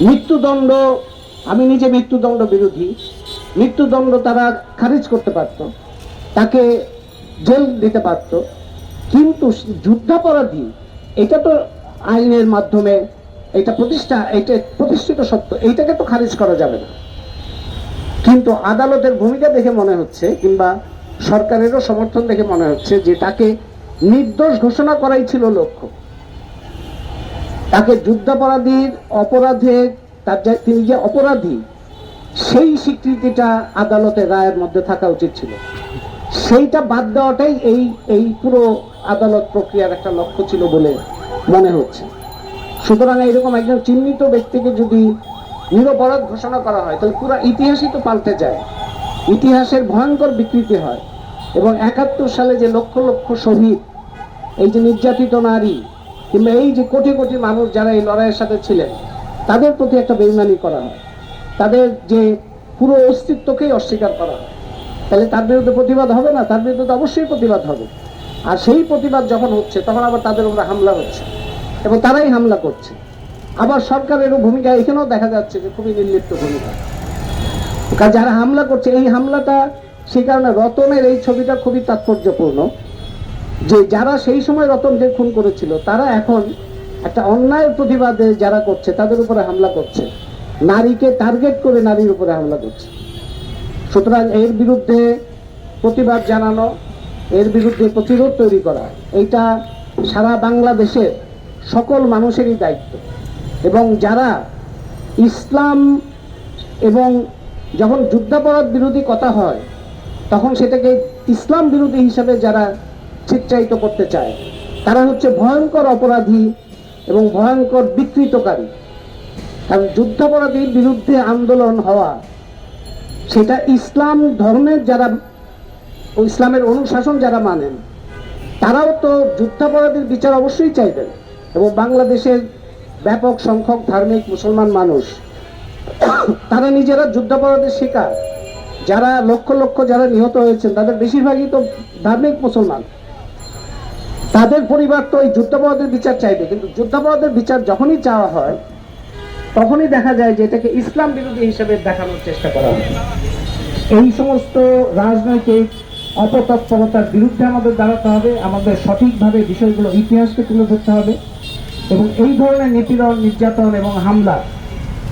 মৃত্যুদণ্ড, আমি নিজে মৃত্যুদণ্ড বিরোধী। মৃত্যুদণ্ড তারা খারিজ করতে পারত, তাকে জেল দিতে পারত। কিন্তু যুদ্ধাপরাধী, এটা তো আইনের মাধ্যমে, এটা প্রতিষ্ঠা, এটা প্রতিষ্ঠিত সত্য, এইটাকে তো খারিজ করা যাবে না। কিন্তু আদালতের ভূমিকা দেখে মনে হচ্ছে, কিংবা সরকারেরও সমর্থন দেখে মনে হচ্ছে যে তাকে নির্দোষ ঘোষণা করাই ছিল লক্ষ্য। তাকে যুদ্ধাপরাধীর অপরাধে তার তিনি যে অপরাধী, সেই স্বীকৃতিটা আদালতের রায়ের মধ্যে থাকা উচিত ছিল। সেইটা বাদ দেওয়াটাই এই এই পুরো আদালত প্রক্রিয়ার একটা লক্ষ্য ছিল বলে মনে হচ্ছে। সুতরাং এরকম একজন চিহ্নিত ব্যক্তিকে যদি নিরপরাধ ঘোষণা করা হয়, তাহলে পুরো ইতিহাসই তো পাল্টে যায়। ইতিহাসের ভয়ঙ্কর বিকৃতি হয়। এবং একাত্তর সালে যে লক্ষ লক্ষ শহীদ, এই যে নির্যাতিত নারী কিংবা এই যে কোটি কোটি মানুষ যারা এই লড়াইয়ের সাথে ছিলেন, তাদের প্রতি একটা বেইমানি করা হয়। তাদের যে পুরো অস্তিত্বকেই অস্বীকার করা হয়। তাহলে তার বিরুদ্ধে প্রতিবাদ হবে না? তার বিরুদ্ধে তো অবশ্যই প্রতিবাদ হবে। আর সেই প্রতিবাদ যখন হচ্ছে, তখন আবার তাদের উপরে হামলা হচ্ছে এবং তারাই হামলা করছে। আবার সরকারেরও ভূমিকা এখানেও দেখা যাচ্ছে যে খুবই নির্লিপ্ত ভূমিকা। কারণ যারা হামলা করছে, এই হামলাটা সেই কারণে রতনের এই ছবিটা খুবই তাৎপর্যপূর্ণ। যে যারা সেই সময় রতনকে খুন করেছিল, তারা এখন একটা অন্যায়ের প্রতিবাদে যারা করছে, তাদের উপরে হামলা করছে। নারীকে টার্গেট করে নারীর উপরে হামলা করছে। সুতরাং এর বিরুদ্ধে প্রতিবাদ জানানো, এর বিরুদ্ধে প্রতিরোধ তৈরি করা, এইটা সারা বাংলাদেশের সকল মানুষেরই দায়িত্ব। এবং যারা ইসলাম এবং যখন যুদ্ধাপরাধ বিরোধী কথা হয়, তখন সেটাকে ইসলাম বিরোধী হিসাবে যারা চিত্রায়িত করতে চায়। তারা হচ্ছে ভয়ঙ্কর অপরাধী এবং ভয়ঙ্কর বিকৃতকারী। কারণ যুদ্ধাপরাধীর বিরুদ্ধে আন্দোলন হওয়া, সেটা ইসলাম ধর্মের যারা ইসলামের অনুশাসন যারা মানেন, তারাও তো যুদ্ধাপরাধীর বিচার অবশ্যই চাইবেন এবং বাংলাদেশের ব্যাপক সংখ্যক ধার্মিক মুসলমান মানুষ, তারা নিজেরা যুদ্ধাপরাধের শিকার। যারা লক্ষ লক্ষ যারা নিহত হয়েছেন, তাদের বেশিরভাগই তো ধার্মিক মুসলমান। তাদের পরিবার তো এই যুদ্ধাপরাধের বিচার চাইবে, কিন্তু যুদ্ধাপরাধের বিচার যখনই চাওয়া হয়, তখনই দেখা যায় যে এটাকে ইসলাম বিরোধী হিসেবে দেখানোর চেষ্টা করা হয়। এই সমস্ত রাজনৈতিক অপতৎপরতার বিরুদ্ধে আমাদের দাঁড়াতে হবে, আমাদের সঠিকভাবে বিষয়গুলো ইতিহাসকে তুলে ধরতে হবে, এবং এই ধরনের নিপীড়ন, নির্যাতন এবং হামলা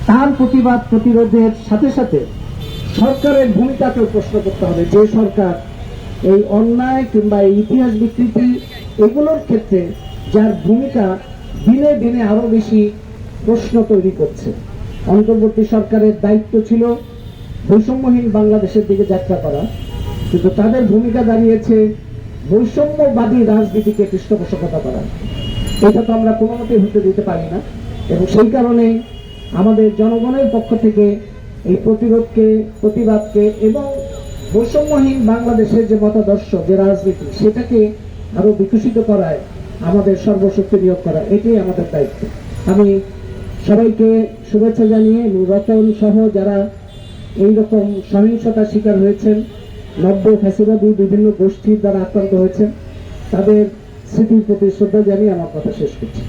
তার প্রতিবাদ, প্রতিরোধের সাথে সাথে সরকারের ভূমিকাকেও প্রশ্ন করতে হবে, যে সরকার এই অন্যায় কিংবা এই ইতিহাস বিকৃতি এগুলোর ক্ষেত্রে যার ভূমিকা দিনে দিনে আরও বেশি প্রশ্ন তৈরি করছে। অন্তর্বর্তী সরকারের দায়িত্ব ছিল বৈষম্যহীন বাংলাদেশের দিকে যাত্রা করা, কিন্তু তাদের ভূমিকা দাঁড়িয়েছে বৈষম্যবাদী রাজনীতিকে পৃষ্ঠপোষকতা করা। এটা তো আমরা কোনো মতেই হতে দিতে পারি না, এবং সেই কারণে আমাদের জনগণের পক্ষ থেকে এই প্রতিরোধকে, প্রতিবাদকে এবং বৈষম্যহীন বাংলাদেশের যে মতাদর্শ, যে রাজনীতি, সেটাকে আরও বিকশিত করায় আমাদের সর্বশক্তি নিয়োগ করা, এটাই আমাদের দায়িত্ব আমি সবাইকে শুভেচ্ছা জানিয়ে নির্বাচন সহ যারা এইরকম সহিংসতার শিকার হয়েছেন, নব্য ফ্যাসিবাদী বিভিন্ন গোষ্ঠীর দ্বারা আক্রান্ত হয়েছেন, তাদের স্মৃতির প্রতি শ্রদ্ধা জানিয়ে আমার কথা শেষ করছি।